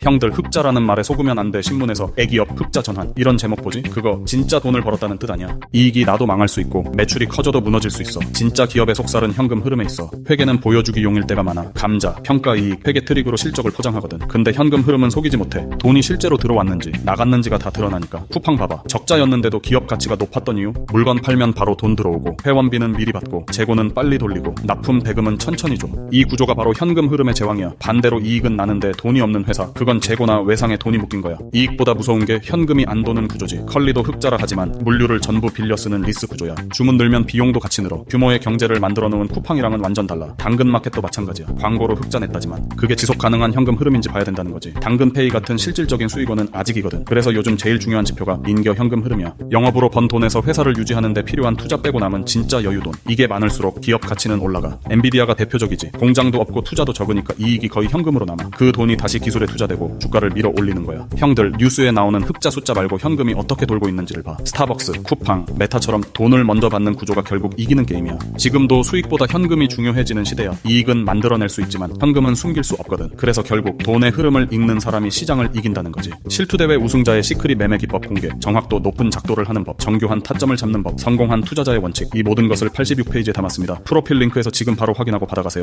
형들 흑자라는 말에 속으면 안 돼 신문에서 애기업 흑자 전환 이런 제목 보지? 그거 진짜 돈을 벌었다는 뜻 아니야. 이익이 나도 망할 수 있고 매출이 커져도 무너질 수 있어. 진짜 기업의 속살은 현금 흐름에 있어. 회계는 보여주기 용일 때가 많아. 감자, 평가 이익, 회계 트릭으로 실적을 포장하거든. 근데 현금 흐름은 속이지 못해. 돈이 실제로 들어왔는지 나갔는지가 다 드러나니까. 쿠팡 봐봐. 적자였는데도 기업 가치가 높았던 이유? 물건 팔면 바로 돈 들어오고 회원비는 미리 받고 재고는 빨리 돌리고 납품 대금은 천천히 줘. 이 구조가 바로 현금 흐름의 제왕이야. 반대로 이익은 나는데 돈이 없는 회사. 그건 재고나 외상에 돈이 묶인 거야. 이익보다 무서운 게 현금이 안 도는 구조지. 컬리도 흑자라 하지만 물류를 전부 빌려 쓰는 리스 구조야. 주문 늘면 비용도 같이 늘어. 규모의 경제를 만들어 놓은 쿠팡이랑은 완전 달라. 당근 마켓도 마찬가지야. 광고로 흑자 냈다지만 그게 지속 가능한 현금 흐름인지 봐야 된다는 거지. 당근페이 같은 실질적인 수익원은 아직이거든. 그래서 요즘 제일 중요한 지표가 인겨 현금 흐름이야. 영업으로 번 돈에서 회사를 유지하는 데 필요한 투자 빼고 남은 진짜 여유돈. 이게 많을수록 기업 가치는 올라가. 엔비디아가 대표적이지. 공장도 없고 투자도 적으니까 이익이 거의 현금으로 남아. 그 돈이 다시 기술에 투자되 고 주가를 밀어 올리는 거야. 형들 뉴스에 나오는 흑자 숫자 말고 현금이 어떻게 돌고 있는지를 봐. 스타벅스, 쿠팡, 메타처럼 돈을 먼저 받는 구조가 결국 이기는 게임이야. 지금도 수익보다 현금이 중요해지는 시대야. 이익은 만들어낼 수 있지만 현금은 숨길 수 없거든. 그래서 결국 돈의 흐름을 읽는 사람이 시장을 이긴다는 거지. 실투대회 우승자의 시크릿 매매 기법 공개, 정확도 높은 작도를 하는 법, 정교한 타점을 잡는 법, 성공한 투자자의 원칙, 이 모든 것을 86페이지에 담았습니다. 프로필 링크에서 지금 바로 확인하고 받아가세요.